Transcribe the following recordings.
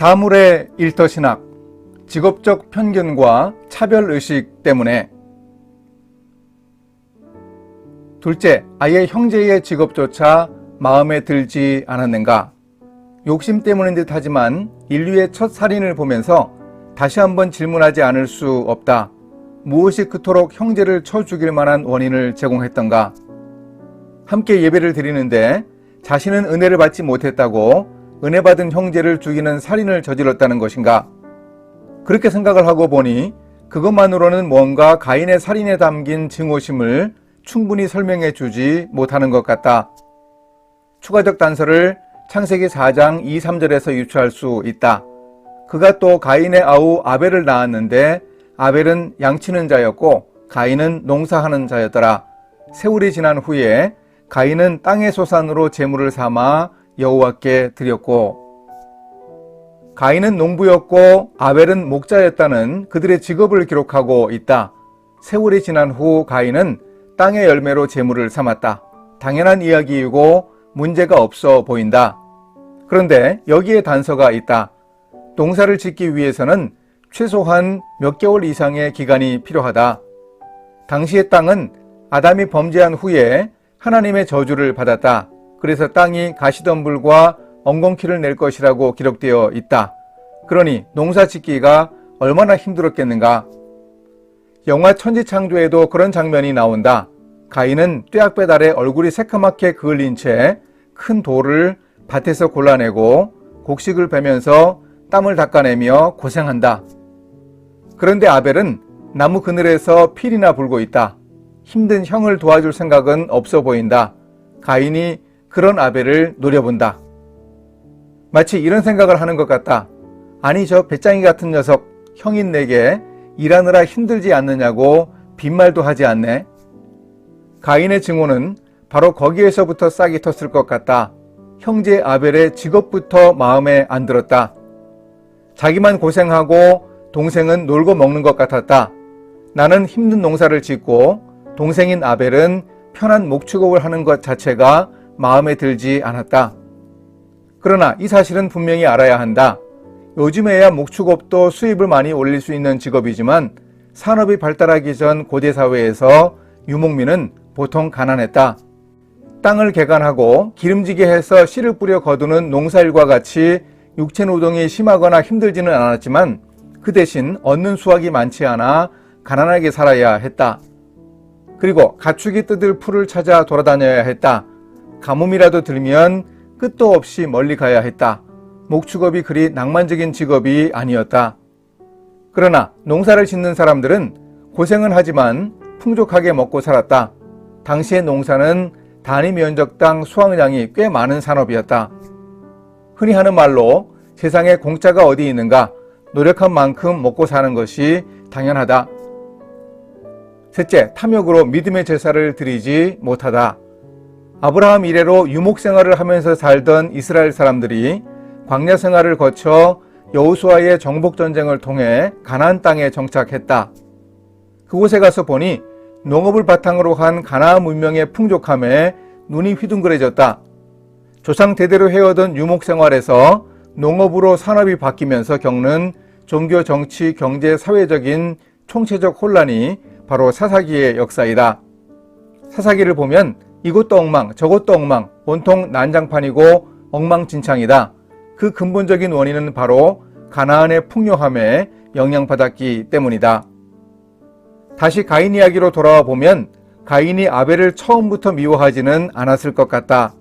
사물의 일터신학, 직업적 편견과 차별의식 때문에 둘째, 아예 형제의 직업조차 마음에 들지 않았는가? 욕심 때문인 듯 하지만 인류의 첫 살인을 보면서 다시 한번 질문하지 않을 수 없다. 무엇이 그토록 형제를 쳐 죽일 만한 원인을 제공했던가? 함께 예배를 드리는데 자신은 은혜를 받지 못했다고 은혜 받은 형제를 죽이는 살인을 저질렀다는 것인가? 그렇게 생각을 하고 보니 그것만으로는 뭔가 가인의 살인에 담긴 증오심을 충분히 설명해 주지 못하는 것 같다. 추가적 단서를 창세기 4장 2, 3절에서 유추할 수 있다. 그가 또 가인의 아우 아벨을 낳았는데 아벨은 양치는 자였고 가인은 농사하는 자였더라. 세월이 지난 후에 가인은 땅의 소산으로 재물을 삼아 여호와께 드렸고 가인은 농부였고 아벨은 목자였다는 그들의 직업을 기록하고 있다. 세월이 지난 후 가인은 땅의 열매로 재물을 삼았다. 당연한 이야기이고 문제가 없어 보인다. 그런데 여기에 단서가 있다. 농사를 짓기 위해서는 최소한 몇 개월 이상의 기간이 필요하다. 당시의 땅은 아담이 범죄한 후에 하나님의 저주를 받았다. 그래서 땅이 가시덤불과 엉겅퀴를 낼 것이라고 기록되어 있다. 그러니 농사 짓기가 얼마나 힘들었겠는가. 영화 천지창조에도 그런 장면이 나온다. 가인은 뙤약볕 아래 얼굴이 새카맣게 그을린 채 큰 돌을 밭에서 골라내고 곡식을 베면서 땀을 닦아내며 고생한다. 그런데 아벨은 나무 그늘에서 필이나 불고 있다. 힘든 형을 도와줄 생각은 없어 보인다. 가인이 그런 아벨을 노려본다. 마치 이런 생각을 하는 것 같다. 아니 저 배짱이 같은 녀석 형인 내게 일하느라 힘들지 않느냐고 빈말도 하지 않네. 가인의 증오는 바로 거기에서부터 싹이 텄을 것 같다. 형제 아벨의 직업부터 마음에 안 들었다. 자기만 고생하고 동생은 놀고 먹는 것 같았다. 나는 힘든 농사를 짓고 동생인 아벨은 편한 목축업을 하는 것 자체가 마음에 들지 않았다. 그러나 이 사실은 분명히 알아야 한다. 요즘에야 목축업도 수입을 많이 올릴 수 있는 직업이지만 산업이 발달하기 전 고대 사회에서 유목민은 보통 가난했다. 땅을 개간하고 기름지게 해서 씨를 뿌려 거두는 농사일과 같이 육체 노동이 심하거나 힘들지는 않았지만 그 대신 얻는 수확이 많지 않아 가난하게 살아야 했다. 그리고 가축이 뜯을 풀을 찾아 돌아다녀야 했다. 가뭄이라도 들면 끝도 없이 멀리 가야 했다. 목축업이 그리 낭만적인 직업이 아니었다. 그러나 농사를 짓는 사람들은 고생은 하지만 풍족하게 먹고 살았다. 당시의 농사는 단위 면적당 수확량이 꽤 많은 산업이었다. 흔히 하는 말로 세상에 공짜가 어디 있는가 노력한 만큼 먹고 사는 것이 당연하다. 셋째, 탐욕으로 믿음의 제사를 드리지 못하다. 아브라함 이래로 유목 생활을 하면서 살던 이스라엘 사람들이 광야 생활을 거쳐 여호수아의 정복 전쟁을 통해 가나안 땅에 정착했다. 그곳에 가서 보니 농업을 바탕으로 한 가나안 문명의 풍족함에 눈이 휘둥그레졌다. 조상 대대로 해오던 유목 생활에서 농업으로 산업이 바뀌면서 겪는 종교, 정치, 경제, 사회적인 총체적 혼란이 바로 사사기의 역사이다. 사사기를 보면 이것도 엉망, 저것도 엉망, 온통 난장판이고 엉망진창이다. 그 근본적인 원인은 바로 가나안의 풍요함에 영향받았기 때문이다. 다시 가인 이야기로 돌아와 보면 가인이 아벨을 처음부터 미워하지는 않았을 것 같다.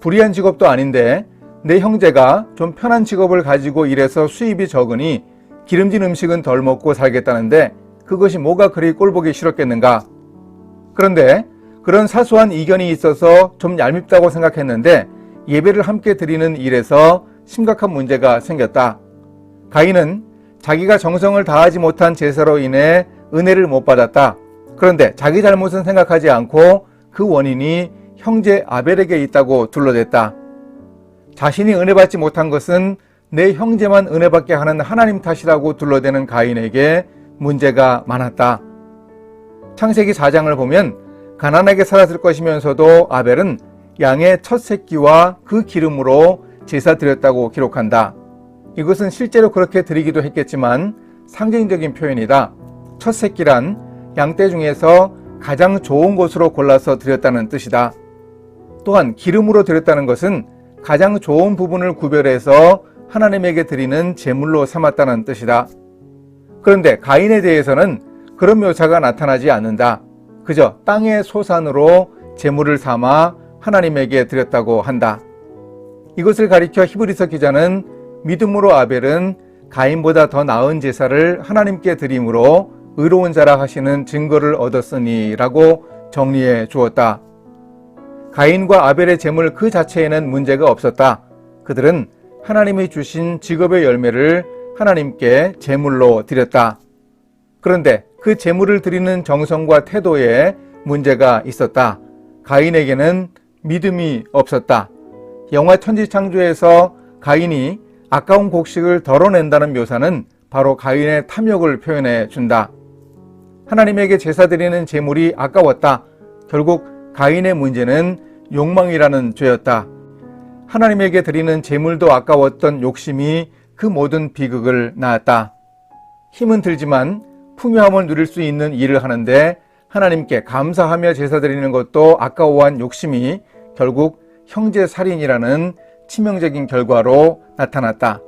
불의한 직업도 아닌데 내 형제가 좀 편한 직업을 가지고 일해서 수입이 적으니 기름진 음식은 덜 먹고 살겠다는데 그것이 뭐가 그리 꼴보기 싫었겠는가. 그런데 그런 사소한 이견이 있어서 좀 얄밉다고 생각했는데 예배를 함께 드리는 일에서 심각한 문제가 생겼다. 가인은 자기가 정성을 다하지 못한 제사로 인해 은혜를 못 받았다. 그런데 자기 잘못은 생각하지 않고 그 원인이 형제 아벨에게 있다고 둘러댔다. 자신이 은혜 받지 못한 것은 내 형제만 은혜 받게 하는 하나님 탓이라고 둘러대는 가인에게 문제가 많았다. 창세기 4장을 보면 가난하게 살았을 것이면서도 아벨은 양의 첫 새끼와 그 기름으로 제사 드렸다고 기록한다. 이것은 실제로 그렇게 드리기도 했겠지만 상징적인 표현이다. 첫 새끼란 양떼 중에서 가장 좋은 것으로 골라서 드렸다는 뜻이다. 또한 기름으로 드렸다는 것은 가장 좋은 부분을 구별해서 하나님에게 드리는 제물로 삼았다는 뜻이다. 그런데 가인에 대해서는 그런 묘사가 나타나지 않는다. 그저 땅의 소산으로 제물을 삼아 하나님에게 드렸다고 한다. 이것을 가리켜 히브리서 기자는 믿음으로 아벨은 가인보다 더 나은 제사를 하나님께 드림으로 의로운 자라 하시는 증거를 얻었으니라고 정리해 주었다. 가인과 아벨의 제물 그 자체에는 문제가 없었다. 그들은 하나님이 주신 직업의 열매를 하나님께 제물로 드렸다. 그런데 그 제물을 드리는 정성과 태도에 문제가 있었다. 가인에게는 믿음이 없었다. 영화 천지창조에서 가인이 아까운 곡식을 덜어낸다는 묘사는 바로 가인의 탐욕을 표현해 준다. 하나님에게 제사 드리는 제물이 아까웠다. 결국 가인의 문제는 욕망이라는 죄였다. 하나님에게 드리는 제물도 아까웠던 욕심이 그 모든 비극을 낳았다. 힘은 들지만 풍요함을 누릴 수 있는 일을 하는데 하나님께 감사하며 제사 드리는 것도 아까워한 욕심이 결국 형제 살인이라는 치명적인 결과로 나타났다.